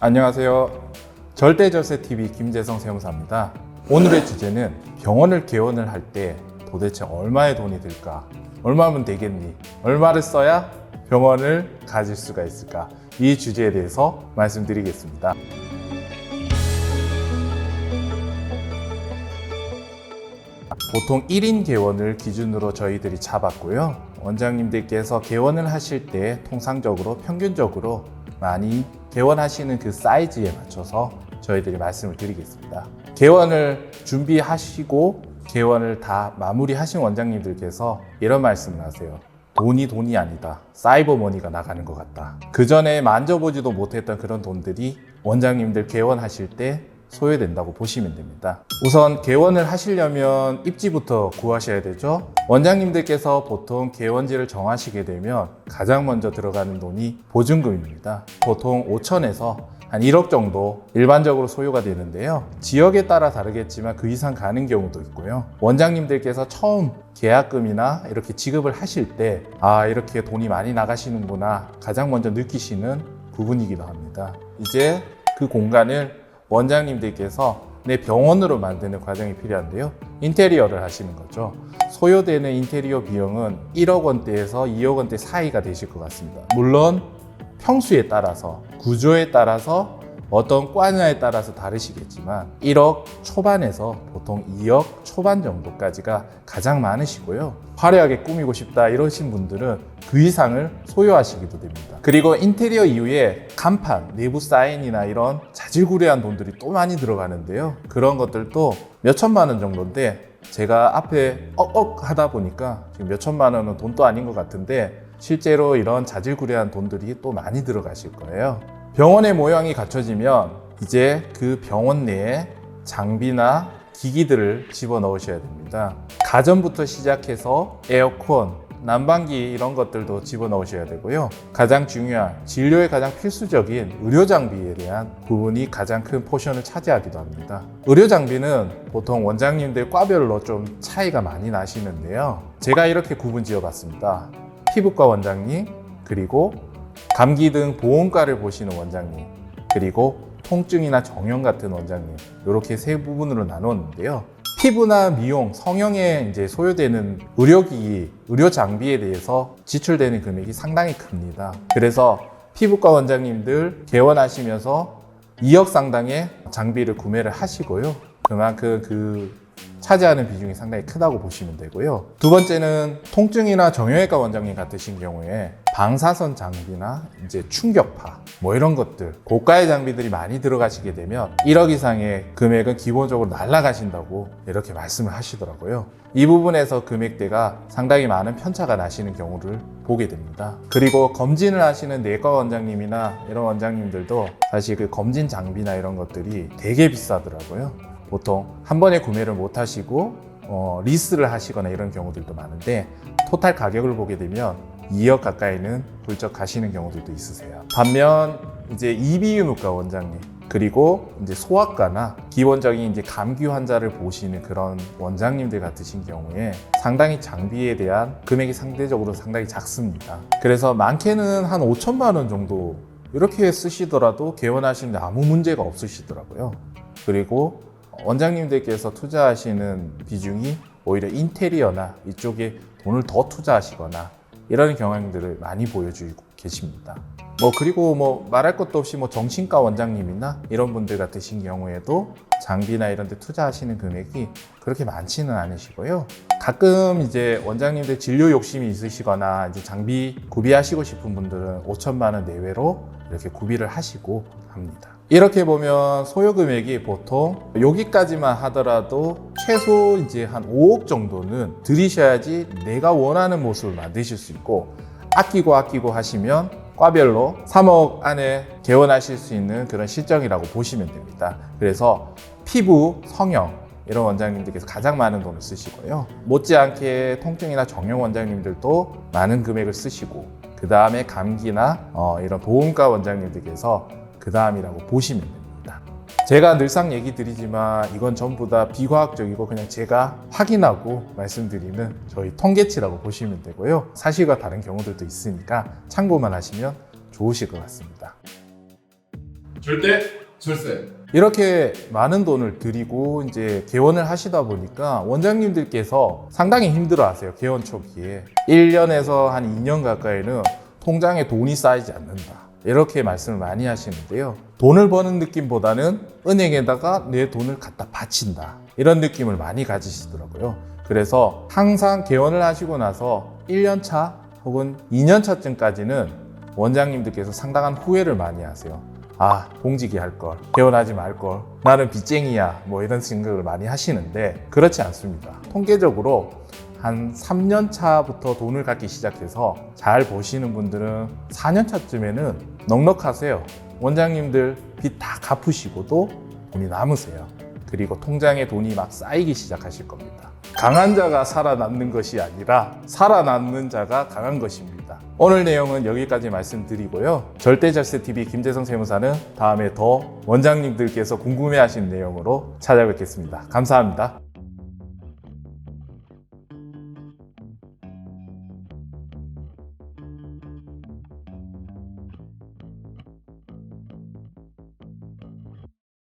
안녕하세요. 절대절세TV 김재성 세무사입니다. 오늘의 주제는 병원을 개원을 할 때 도대체 얼마의 돈이 들까? 얼마면 되겠니? 얼마를 써야 병원을 가질 수가 있을까? 이 주제에 대해서 말씀드리겠습니다. 보통 1인 개원을 기준으로 저희들이 잡았고요. 원장님들께서 개원을 하실 때 통상적으로 평균적으로 많이 개원하시는 그 사이즈에 맞춰서 저희들이 말씀을 드리겠습니다. 개원을 준비하시고 개원을 다 마무리하신 원장님들께서 이런 말씀을 하세요. 돈이 돈이 아니다. 사이버 머니가 나가는 것 같다. 그 전에 만져보지도 못했던 그런 돈들이 원장님들 개원하실 때 소요된다고 보시면 됩니다. 우선 개원을 하시려면 입지부터 구하셔야 되죠. 원장님들께서 보통 개원지를 정하시게 되면 가장 먼저 들어가는 돈이 보증금입니다. 보통 5천에서 한 1억 정도 일반적으로 소요가 되는데요. 지역에 따라 다르겠지만 그 이상 가는 경우도 있고요. 원장님들께서 처음 계약금이나 이렇게 지급을 하실 때, 아, 이렇게 돈이 많이 나가시는구나. 가장 먼저 느끼시는 부분이기도 합니다. 이제 그 공간을 원장님들께서 내 병원으로 만드는 과정이 필요한데요. 인테리어를 하시는 거죠. 소요되는 인테리어 비용은 1억 원대에서 2억 원대 사이가 되실 것 같습니다. 물론 평수에 따라서 구조에 따라서 어떤 과냐에 따라서 다르시겠지만 1억 초반에서 보통 2억 초반 정도까지가 가장 많으시고요. 화려하게 꾸미고 싶다 이러신 분들은 그 이상을 소요하시기도 됩니다. 그리고 인테리어 이후에 간판, 내부 사인이나 이런 자질구레한 돈들이 또 많이 들어가는데요. 그런 것들도 몇 천만 원 정도인데 제가 앞에 억억 하다 보니까 지금 몇 천만 원은 돈도 아닌 것 같은데 실제로 이런 자질구레한 돈들이 또 많이 들어가실 거예요. 병원의 모양이 갖춰지면 이제 그 병원 내에 장비나 기기들을 집어 넣으셔야 됩니다. 가전부터 시작해서 에어컨, 난방기 이런 것들도 집어 넣으셔야 되고요. 가장 중요한 진료에 가장 필수적인 의료 장비에 대한 부분이 가장 큰 포션을 차지하기도 합니다. 의료 장비는 보통 원장님들 과별로 좀 차이가 많이 나시는데요. 제가 이렇게 구분 지어 봤습니다. 피부과 원장님, 그리고 감기 등 보험과를 보시는 원장님, 그리고 통증이나 정형 같은 원장님, 이렇게 세 부분으로 나눴는데요. 피부나 미용, 성형에 이제 소요되는 의료기기, 의료 장비에 대해서 지출되는 금액이 상당히 큽니다. 그래서 피부과 원장님들 개원하시면서 2억 상당의 장비를 구매를 하시고요. 그만큼 그 차지하는 비중이 상당히 크다고 보시면 되고요. 두 번째는 통증이나 정형외과 원장님 같으신 경우에 방사선 장비나 이제 충격파 뭐 이런 것들 고가의 장비들이 많이 들어가시게 되면 1억 이상의 금액은 기본적으로 날라가신다고 이렇게 말씀을 하시더라고요. 이 부분에서 금액대가 상당히 많은 편차가 나시는 경우를 보게 됩니다. 그리고 검진을 하시는 내과 원장님이나 이런 원장님들도 사실 그 검진 장비나 이런 것들이 되게 비싸더라고요. 보통 한 번에 구매를 못 하시고 어, 리스를 하시거나 이런 경우들도 많은데 토탈 가격을 보게 되면 2억 가까이는 훌쩍 가시는 경우들도 있으세요. 반면 이제 이비인후과 원장님 그리고 이제 소아과나 기본적인 이제 감기 환자를 보시는 그런 원장님들 같으신 경우에 상당히 장비에 대한 금액이 상대적으로 상당히 작습니다. 그래서 많게는 한 5천만 원 정도 이렇게 쓰시더라도 개원하시는데 아무 문제가 없으시더라고요. 그리고 원장님들께서 투자하시는 비중이 오히려 인테리어나 이쪽에 돈을 더 투자하시거나 이런 경향들을 많이 보여주고 계십니다. 뭐 그리고 뭐 말할 것도 없이 뭐 정신과 원장님이나 이런 분들 같으신 경우에도 장비나 이런 데 투자하시는 금액이 그렇게 많지는 않으시고요. 가끔 이제 원장님들 진료 욕심이 있으시거나 이제 장비 구비하시고 싶은 분들은 5천만 원 내외로 이렇게 구비를 하시고 합니다. 이렇게 보면 소요 금액이 보통 여기까지만 하더라도 최소 이제 한 5억 정도는 들이셔야지 내가 원하는 모습을 만드실 수 있고 아끼고 아끼고 하시면 과별로 3억 안에 개원하실 수 있는 그런 실정이라고 보시면 됩니다. 그래서 피부, 성형 이런 원장님들께서 가장 많은 돈을 쓰시고요. 못지않게 통증이나 정형 원장님들도 많은 금액을 쓰시고 그 다음에 감기나 어, 이런 보험과 원장님들께서 그 다음이라고 보시면 됩니다. 제가 늘상 얘기 드리지만 이건 전부 다 비과학적이고 그냥 제가 확인하고 말씀드리는 저희 통계치라고 보시면 되고요. 사실과 다른 경우들도 있으니까 참고만 하시면 좋으실 것 같습니다. 절대 절세. 이렇게 많은 돈을 들이고 이제 개원을 하시다 보니까 원장님들께서 상당히 힘들어 하세요. 개원 초기에. 1년에서 한 2년 가까이는 통장에 돈이 쌓이지 않는다. 이렇게 말씀을 많이 하시는데요. 돈을 버는 느낌보다는 은행에다가 내 돈을 갖다 바친다. 이런 느낌을 많이 가지시더라고요. 그래서 항상 개원을 하시고 나서 1년 차 혹은 2년 차쯤까지는 원장님들께서 상당한 후회를 많이 하세요. 아, 봉지기 할 걸. 개원하지 말 걸. 나는 빚쟁이야. 뭐 이런 생각을 많이 하시는데 그렇지 않습니다. 통계적으로 한 3년 차부터 돈을 갖기 시작해서 잘 보시는 분들은 4년 차쯤에는 넉넉하세요. 원장님들 빚 다 갚으시고도 돈이 남으세요. 그리고 통장에 돈이 막 쌓이기 시작하실 겁니다. 강한 자가 살아남는 것이 아니라 살아남는 자가 강한 것입니다. 오늘 내용은 여기까지 말씀드리고요. 절대절세TV 김재성 세무사는 다음에 더 원장님들께서 궁금해하신 내용으로 찾아뵙겠습니다. 감사합니다.